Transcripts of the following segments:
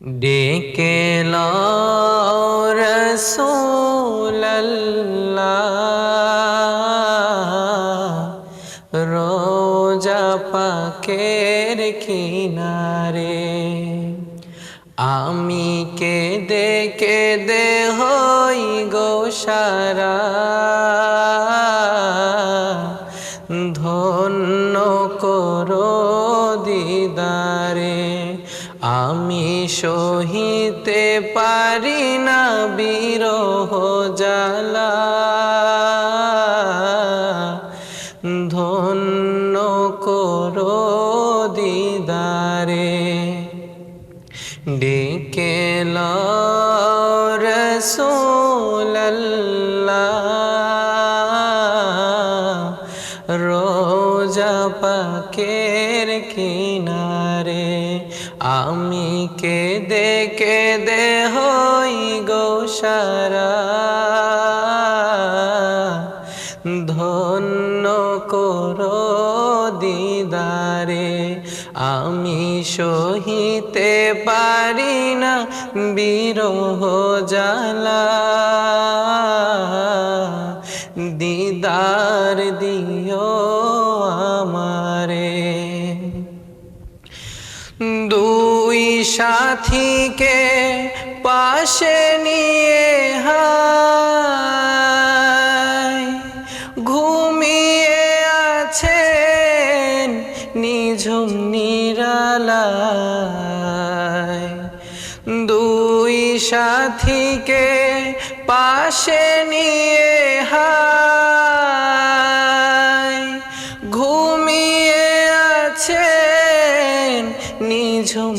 ডেকে রোজা পাকের কিনারে। আমি কেঁদে কেঁদে হই গো সারা। ধন্য করো সহিতে পারি না বিরহ জালা ধন্য করো দিদারে ডেকে রসোল্লাহ কেঁদে হই গো সারা ধন্য করো দিদারে, আমি সহিতে পারি না বিরহ জ্বালা। দিদার দিও আমারে সাথীকে পাশে নিয়ে হায়। ঘুমিয়ে আছেন নিঝুম নিরালায়। দুই সাথীকে পাশে নিয়ে হায়। ঘুমিয়ে আছেন নিঝুম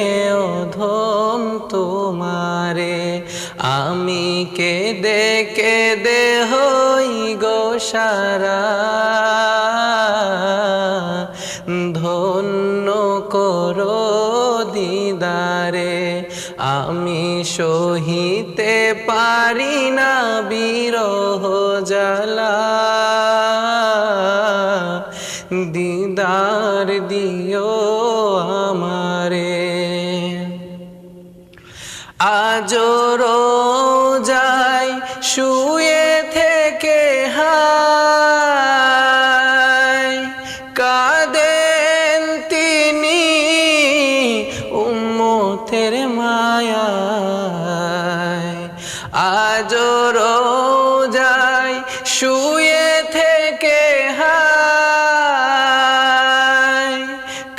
সারা ধন্য করো দিদারে, আমি সহিতে পারি না বিরহ জ্বালা। দিদার দিও আমারে। আজ রোজাই শুয়ে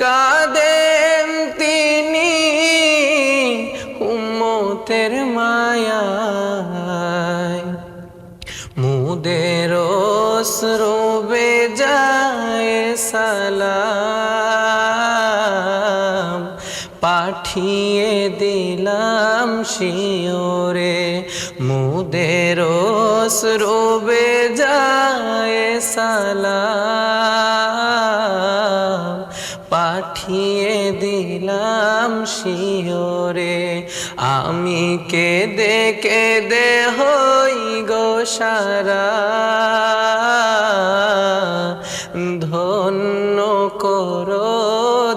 কাঁদেন তিনি উম্মতের মায়ায়। মুদের রোবে যায় সালাম। পাঠিয়ে দিলাম শিওরে। মুদের রোবে যায় সালাম। পাঠিয়ে দিলাম শিওরে। আমি কেঁদে কেঁদে হই গো সারা। ধন্য করো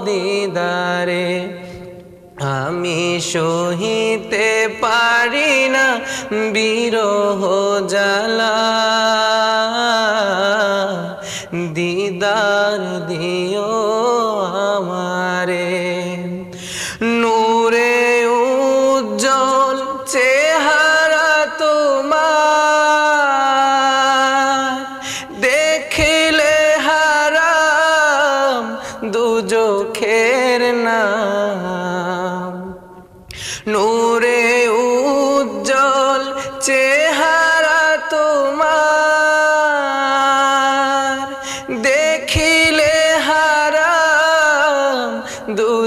দিদারে। আমি সহিতে পারি না বিরহ জ্বালা। দিদার দিও আমারে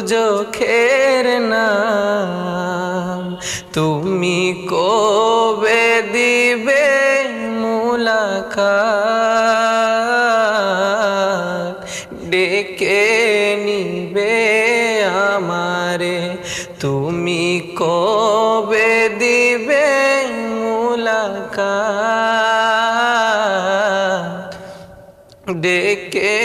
দুজখের নাম। তুমি কবে দিবে মুলাকাত? ডেকে নিবে আমারে। তুমি কবে দিবে মুলাকাত? ডেকে